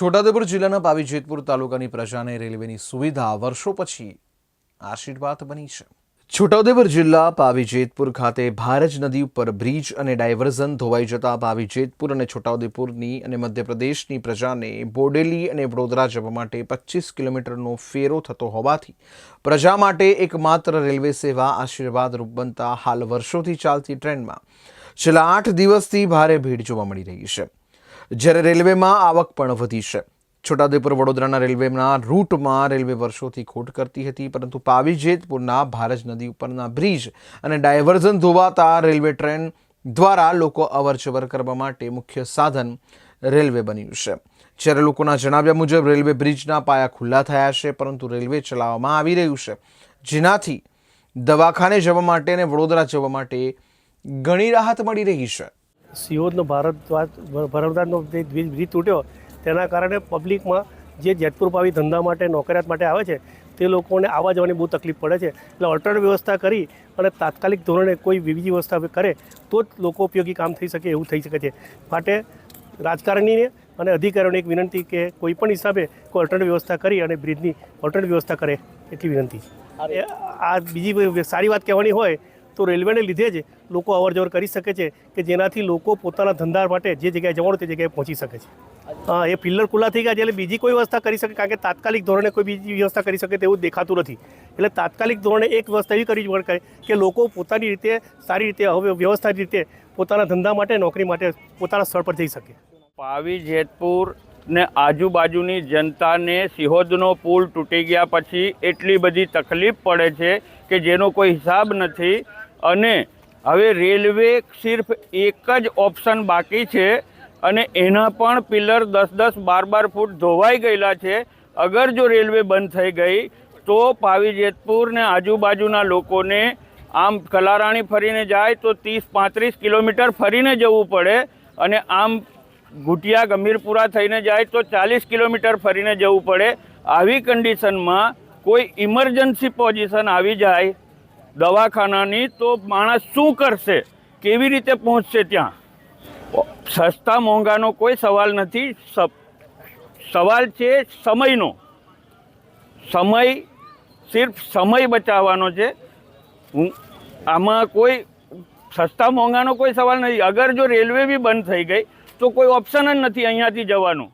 છોટાઉદેપુર જિલ્લાના પાવી જેતપુર તાલુકાની પ્રજાને રેલવેની સુવિધા વર્ષો પછી આશીર્વાદ બની છે. છોટાઉદેપુર જિલ્લા પાવી જેતપુર ખાતે ભારજ નદી ઉપર બ્રિજ અને ડાયવર્ઝન ધોવાઈ જતા પાવી જેતપુર અને છોટાઉદેપુરની અને મધ્યપ્રદેશની પ્રજાને બોડેલી અને વડોદરા જવા માટે પચીસ કિલોમીટરનો ફેરો થતો હોવાથી પ્રજા માટે એકમાત્ર રેલવે સેવા આશીર્વાદરૂપ બનતા હાલ વર્ષોથી ચાલતી ટ્રેનમાં છેલ્લા આઠ દિવસથી ભારે ભીડ જોવા મળી રહી છે. જ્યારે રેલવેમાં આવક પણ વધી છે. છોટાઉદેપુર વડોદરાના રેલવેના રૂટમાં રેલવે વર્ષોથી ખોટ કરતી હતી, પરંતુ પાવીજેતપુરના ભારજ નદી ઉપરના બ્રિજ અને ડાયવર્ઝન ધોવાતા રેલવે ટ્રેન દ્વારા લોકો અવરજવર કરવા માટે મુખ્ય સાધન રેલવે બન્યું છે. જ્યારે લોકોના જણાવ્યા મુજબ, રેલવે બ્રિજના પાયા ખુલ્લા થયા છે, પરંતુ રેલવે ચલાવવામાં આવી રહ્યું છે. જેનાથી દવાખાને જવા માટે અને વડોદરા જવા માટે ઘણી રાહત મળી રહી છે. સિહોરનો ભારત ભરમદારનો જે બ્રિજ તૂટ્યો તેના કારણે પબ્લિકમાં જે જેતપુર પાવી ધંધા માટે નોકરિયાત માટે આવે છે તે લોકોને આવવા જવાની બહુ તકલીફ પડે છે. એટલે ઓલ્ટરનેટ વ્યવસ્થા કરી અને તાત્કાલિક ધોરણે કોઈ બીજી વ્યવસ્થા કરે તો જ લોકો ઉપયોગી કામ થઈ શકે એવું થઈ શકે છે. માટે રાજકારણીને અને અધિકારીઓને એક વિનંતી કે કોઈ પણ હિસાબે કોઈ ઓલ્ટરનેટ વ્યવસ્થા કરી અને બ્રિજની ઓલ્ટરનેટ વ્યવસ્થા કરે એટલી વિનંતી. છે આ બીજી સારી વાત કહેવાની હોય તો રેલવેને લીધે જ લોકો અવર જવર કરી શકે છે કે જેનાથી લોકો પોતાના ધંધા માટે જે જગ્યાએ જવાનું તે જગ્યાએ પહોંચી શકે છે. હા એ પિલ્લર ખુલ્લા થઈ ગયા છે એટલે બીજી કોઈ વ્યવસ્થા કરી શકે કારણ કે તાત્કાલિક ધોરણે કોઈ બીજી વ્યવસ્થા કરી શકે તેવું દેખાતું નથી. એટલે તાત્કાલિક ધોરણે એક વ્યવસ્થા એવી કરવી પડે કે લોકો પોતાની રીતે સારી રીતે હવે વ્યવસ્થિત રીતે પોતાના ધંધા માટે, નોકરી માટે પોતાના સ્થળ પર જઈ શકે. પાવી, જેતપુર ને આજુબાજુની જનતાને સિહોદનો પુલ તૂટી ગયા પછી એટલી બધી તકલીફ પડે છે કે જેનો કોઈ હિસાબ નથી. અને હવે રેલવે સિર્ફ એક જ ઓપ્શન બાકી છે અને એના પણ પિલર દસ દસ બાર બાર ફૂટ ધોવાઈ ગયેલા છે. અગર જો રેલવે બંધ થઈ ગઈ, તો પાવી જેતપુર ને આજુબાજુના લોકોને આમ કલારાણી ફરીને જાય તો ત્રીસ પાંત્રીસ કિલોમીટર ફરીને જવું પડે અને આમ ઘૂંટિયા ગંભીરપુરા થઈને જાય તો ચાલીસ કિલોમીટર ફરીને જવું પડે. આવી કન્ડિશનમાં કોઈ ઇમરજન્સી પોઝિશન આવી જાય દવાખાનાની તો માણસ શું કરશે? કેવી રીતે પહોંચશે ત્યાં? સસ્તા મોંઘાનો કોઈ સવાલ નથી. સવાલ છે સમયનો. સમય સિર્ફ સમય બચાવવાનો છે. હું, આમાં કોઈ સસ્તા મોંઘાનો કોઈ સવાલ નથી. અગર જો રેલવે બી બંધ થઈ ગઈ, તો કોઈ ઓપ્શન જ નથી અહીંયાથી જવાનું.